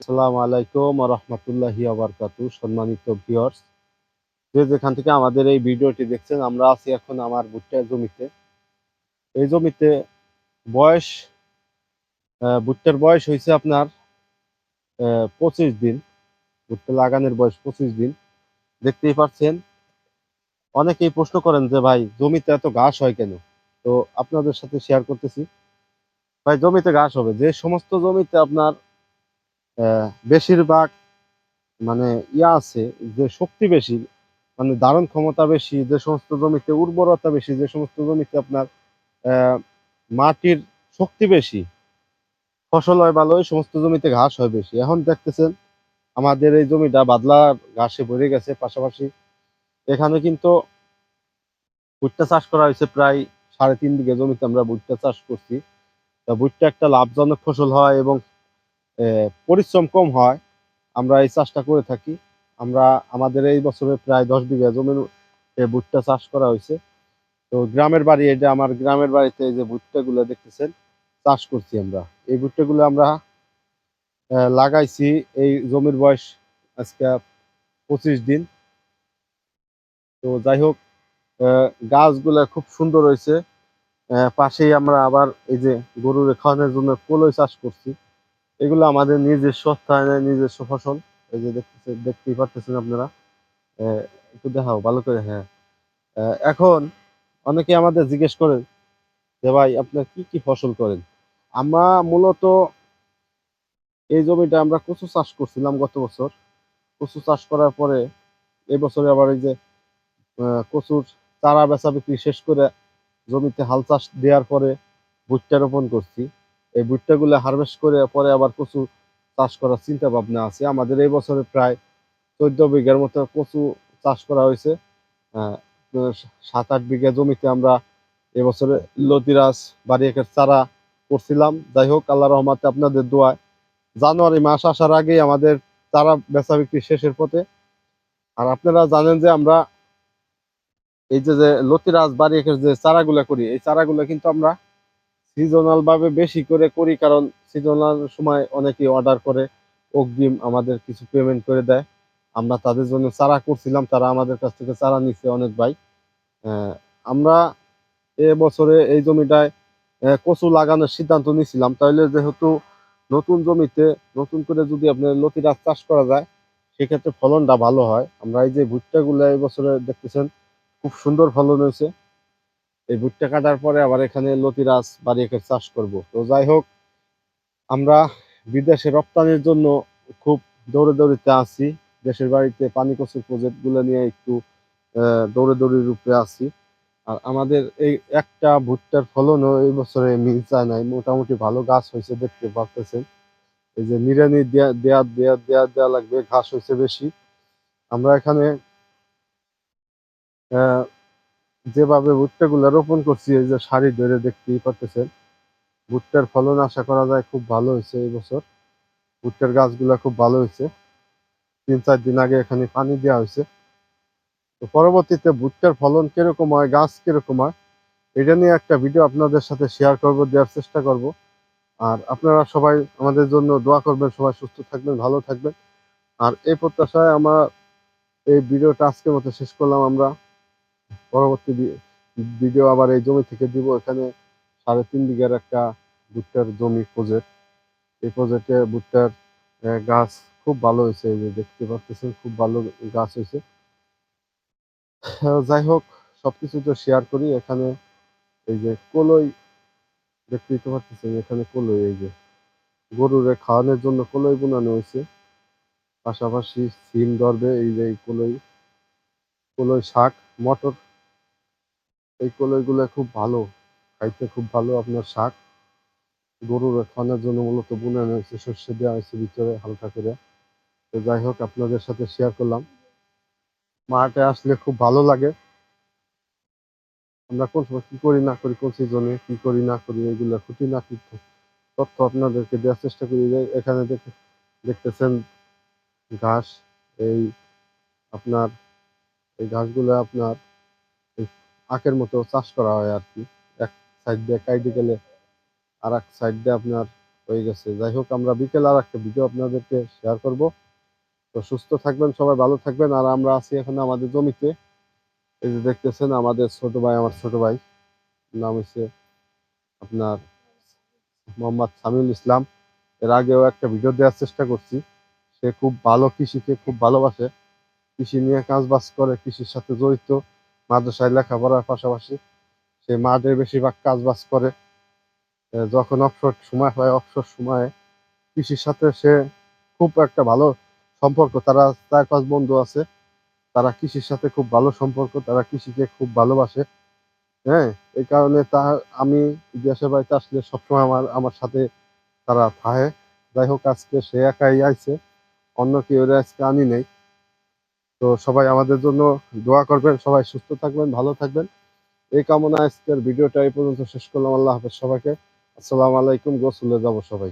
আসসালামু আলাইকুম রহমতুল্লাহি আবরকাতু সম্মানিত ভিউয়ার্স যে যেখান থেকে আমাদের এই ভিডিওটি দেখছেন, আমরা আছি এখন আমার ভুট্টা জমিতে। এই জমিতে বয়স ভুট্টার বয়স হয়েছে আপনার পঁচিশ দিন। ভুট্টা লাগানোর বয়স পঁচিশ দিন। দেখতেই পাচ্ছেন, অনেকেই প্রশ্ন করেন যে, ভাই, জমিতে এত ঘাস হয় কেন? তো আপনাদের সাথে শেয়ার করতেছি। ভাই, জমিতে ঘাস হবে। যে সমস্ত জমিতে আপনার বেশিরভাগ মানে ইয়া আছে যে শক্তি বেশি মানে ধারণ ক্ষমতা বেশি, যে সমস্ত জমিতে উর্বরতা বেশি, যে সমস্ত জমিতে আপনার মাটির শক্তি বেশি, ফসল হয় ভালো ওই সমস্ত জমিতে ঘাস হয় বেশি। এখন দেখতেছেন, আমাদের এই জমিটা বাদলার ঘাসে ভরে গেছে, পাশাপাশি এখানে কিন্তু ভুট্টা চাষ করা হয়েছে প্রায় সাড়ে তিন বিঘা জমিতে আমরা ভুট্টা চাষ করছি। তা ভুট্টা একটা লাভজনক ফসল হয় এবং পরিশ্রম কম হয়, আমরা এই চাষটা করে থাকি। আমরা, আমাদের এই বছরে প্রায় দশ বিঘা জমির ভুট্টা চাষ করা হয়েছে। তো গ্রামের বাড়ি এটা আমার গ্রামের বাড়িতে যে ভুট্টা গুলো দেখতেছেন, চাষ করছি আমরা। এই ভুট্টা গুলো আমরা লাগাইছি, এই জমির বয়স আজকে পঁচিশ দিন। তো যাই হোক গাছগুলা খুব সুন্দর হয়েছে। পাশেই আমরা আবার এই যে গরুর খাওয়ানোর জন্য কলই চাষ করছি। এগুলো আমাদের নিজস্ব স্থানে নিজস্ব ফসল। এই যে দেখতেছেন দেখতেই পারতেছেন আপনারা। একটু দেখাও, ভালো করে হ্যাঁ। এখন অনেকে আমাদের জিজ্ঞেস করেন যে, ভাই, আপনার কি কি ফসল করেন? আমরা মূলত এই জমিটা আমরা কচু চাষ করছিলাম গত বছর। কচু চাষ করার পরে এই বছরে আবার এই যে কচুর চারা বেচা বিক্রি শেষ করে জমিতে হাল চাষ দেওয়ার পরে ভুট্টা রোপণ করছি। এই ভুট্টাগুলো হারভেস্ট করে পরে আবার কচু চাষ করার চিন্তা ভাবনা আছে। আমাদের এই বছরে প্রায় চোদ্দ বিঘার মতো কচু চাষ করা হয়েছে। সাত আট বিঘা জমিতে আমরা এবছরে লতিরাজ বাড়ি একের চারা করছিলাম। যাই হোক, আল্লাহ রহমাতে আপনাদের দোয়ায় জানুয়ারি মাস আসার আগেই আমাদের চারা বেচা বিক্রি শেষের পথে। আর আপনারা জানেন যে আমরা এই যে লতিরাজ বাড়ি একের যে চারাগুলা করি, এই চারাগুলা কিন্তু আমরা সিজনাল ভাবে বেশি করে করি, কারণ সিজনাল সময় অনেকেই অর্ডার করে, অগ্রিম আমাদের কিছু পেমেন্ট করে দেয়। আমরা তাদের জন্য চারা করছিলাম, তারা আমাদের কাছ থেকে চারা নিচ্ছে অনেক ভাই। আমরা এ বছরে এই জমিটায় কচু লাগানোর সিদ্ধান্ত নিয়েছিলাম তাহলে যেহেতু নতুন জমিতে, নতুন করে যদি আপনার লতিরাজ চাষ করা যায়, সেক্ষেত্রে ফলনটা ভালো হয়। আমরা এই যে ভুট্টা গুলো এই বছরে দেখতেছেন, খুব সুন্দর ফলন হয়েছে। এই ভুট্টা কাটার পরে আবার এখানে লতিরাজ বাড়ি একে চাষ করব। তো যাই হোক আমরা বিদেশে রপ্তানির জন্য খুব দৌড়ে দৌড়িতে আছি। দেশের বাড়িতে পানি কচুর প্রজেক্টগুলো নিয়ে একটু দৌড়ে দৌড়ির রূপে আছি। আর আমাদের এই একটা ভুট্টার ফলনও এই বছরে মিল চায় নাই। মোটামুটি ভালো গাছ হয়েছে দেখতে পাচ্ছেন এই যে নিড়ানি দেয়া দেয়া দেয়া দেয়া দেয়া লাগবে ঘাস হয়েছে বেশি। আমরা এখানে আহ, যেভাবে ভুট্টা গুলা রোপণ করছি, এই যে সারি ধরে দেখতেই পারতেছেন, ভুট্টার ফলন আশা করা যায় খুব ভালো হয়েছে এই বছর। ভুট্টার গাছগুলা খুব ভালো হয়েছে। তিন চার দিন আগে এখানে পানি দেওয়া হয়েছে। তো পরবর্তীতে ভুট্টার ফলন কীরকম হয়, গাছ কীরকম হয়, এটা নিয়ে একটা ভিডিও আপনাদের সাথে শেয়ার করব, দেওয়ার চেষ্টা করব। আর আপনারা সবাই আমাদের জন্য দোয়া করবেন, সবাই সুস্থ থাকবেন, ভালো থাকবেন। আর এই প্রত্যাশায় আমার এই ভিডিওটা আজকের মতো শেষ করলাম আমরা। পরবর্তী ভিডিও আবার এই জমি থেকে দিব। এখানে সাড়ে তিন বিঘার একটা ভুট্টার জমি প্রজেক্ট এই প্রজেক্টে ভুট্টার গাছ খুব ভালো হয়েছে। যে দেখতে পাচ্ছেন, খুব ভালো গাছ হয়েছে। যাই হোক, সবকিছু তো শেয়ার করি। এখানে এই যে কলই দেখতে দিতে পারতেছেন এখানে কলই এই যে গরুরে খাওয়ানোর জন্য কলই বোনানো হয়েছে। পাশাপাশি সিম ধরবে, এই যে কলই কলই শাক, মটর এই কলই গুলো খুব ভালো, খাইতে খুব ভালো আপনার শাক। গরুর খাওয়ানোর জন্য মূলত বোনানো হয়েছে সর্ষে দেওয়া হয়েছে ভিতরে হালকা করে। তো যাই হোক, আপনাদের সাথে শেয়ার করলাম। মাঠে আসলে খুব ভালো লাগে। আমরা কোন সময় কি করি না করি, কোন সিজনে কি করি না করি, এগুলো খুঁটিনাটি তথ্য আপনাদেরকে দেওয়ার চেষ্টা করি। এখানে দেখে, দেখতেছেন ঘাস, এই আপনার, এই ঘাসগুলো আপনার আখের মতো চাষ করা হয় আর কি। এক সাইড দিয়ে কাইটে গেলে আর এক সাইড দিয়ে আপনার হয়ে গেছে। যাই হোক, আমরা বিকেল আর একটা ভিডিও আপনাদেরকে শেয়ার করব। তো সুস্থ থাকবেন, সবাই ভালো থাকবেন। আর আমরা আছি এখন আমাদের জমিতে। এই যে দেখতেছেন আমাদের ছোট ভাই, আমার ছোট ভাই। নাম হচ্ছে আপনার মোহাম্মদ সামিউল ইসলাম। এর আগেও একটা ভিডিও দেওয়ার চেষ্টা করছি। সে খুব ভালো কৃষিকে খুব ভালোবাসে। কৃষি নিয়ে কাজ বাজ করে, কৃষির সাথে জড়িত। মাদ্রাসায় লেখাপড়ার পাশাপাশি সে মাঠে বেশিরভাগ কাজ বাজ করে যখন অবসর সময় হয় অবসর সময়ে কৃষির সাথে সে খুব একটা ভালো সম্পর্ক। তারা চার পাঁচ বন্ধু আছে, তারা কৃষির সাথে খুব ভালো সম্পর্ক, তারা কৃষিকে খুব ভালোবাসে। হ্যাঁ এই কারণে তা, আমি দেশের বাড়িতে আসলে সবসময় আমার আমার সাথে তারা থাকে। যাই হোক, আজকে সে একাই আইছে, অন্য কেউ আজকে আনি নেই। তো সবাই আমাদের জন্য দোয়া করবেন, সবাই সুস্থ থাকবেন, ভালো থাকবেন। এই কামনা আজকের ভিডিওটা এই পর্যন্ত শেষ করলাম। আল্লাহ হাফেজ সবাইকে। আসসালামু আলাইকুম। গোসলে যাব সবাই।